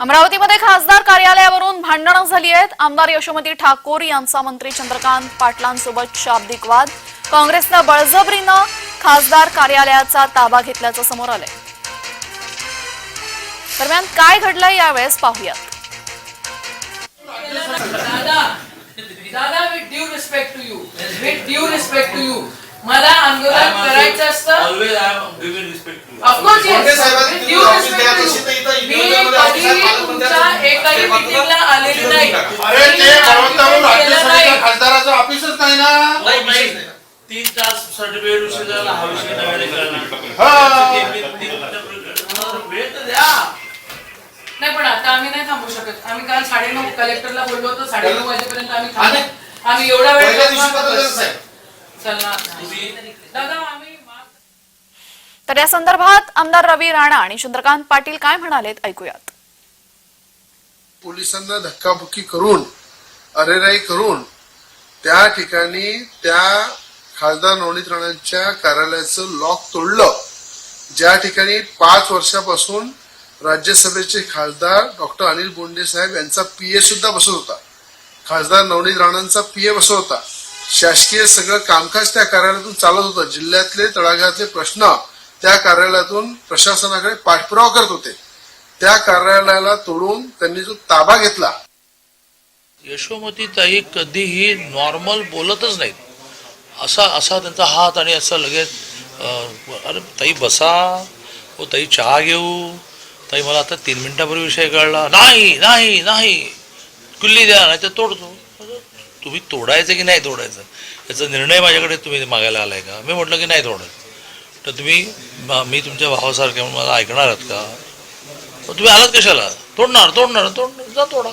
अमरावतीमध्ये खासदार कार्यालयावरून भांडणं झाली आहेत. आमदार यशोमती ठाकूर यांचा मंत्री चंद्रकांत पाटलांसोबत शाब्दिक वाद. काँग्रेसनं बळजबरीनं खासदार कार्यालयाचा ताबा घेतल्याचं समोर आलंय. दरम्यान काय घडलंय यावेळेस पाहूयात. दादा दादा with due respect to you with due respect to you मला आंदोलन करायचं असतं. कधी पालकमंत्र्यांचं तुमच्या एकाही ते मात्र मीटिंगला आलेली नाही. अरे ते मी बळवंताहून argument केलं राज्यसभेच्या नाही. खासदाराचं ऑफिसच नाही ना? नाही नाही. तीन तास सर्टिफिकेट विषय झाला हा. विषय नव्याने करणार हा. ते मी- तीन- वेळ तर द्या. नाही पण आता आम्ही नाही थांबू शकत. आम्ही काल साडेनऊ कलेक्टरला बोललो होतो साडेनऊ वाजेपर्यंत आम्ही थांबू. आम्ही एवढा वेळ पहिल्या दिवशी बसणार बदललं नाही. साहेब चलणार नाही. दादा आम्ही तर या संदर्भात आमदार रवी राणा आणि चंद्रकांत पाटील काय म्हणालेत ऐकूयात. पोलिसांना धक्काबुक्की करून अरेराई करून त्या ठिकाणी त्या खासदार नवनीत राणांच्या कार्यालयाचं लॉक तोडलं. ज्या ठिकाणी पाच वर्षापासून राज्यसभेचे खासदार डॉक्टर अनिल बोंडे साहेब यांचा पीए सुद्धा बसत होता. खासदार नवनीत राणांचा पीए बसत होता. शासकीय सगळं कामकाज त्या कार्यालयातून चालत होतं. जिल्ह्यातले तळागाळातले प्रश्न त्या कार्यालयातून प्रशासनाकडे पाठपुरावा करत होते. त्या कार्यालयाला तोडून त्यांनी जो ताबा घेतला. यशोमती ताई कधीही नॉर्मल बोलतच नाहीत. असा असा त्यांचा हात आणि असं लगेच अरे ताई बसा ओ ताई चहा घेऊ ताई मला आता तीन मिनिटापूर्वी विषय कळला. नाही नाही नाही. कुल्ली द्या नाही तर तोडतो. तुम्ही तोडायचं की नाही तोडायचं? याचा निर्णय माझ्याकडे तुम्ही मागायला आलाय का? मी म्हटलं की नाही तोडायचं तर तुम्ही मी तुमच्या भावासारखे म्हणून मला ऐकणार आहात का? तुम्ही आलात कशाला? तोडणार तोडणार तोडणार. जा तोडा.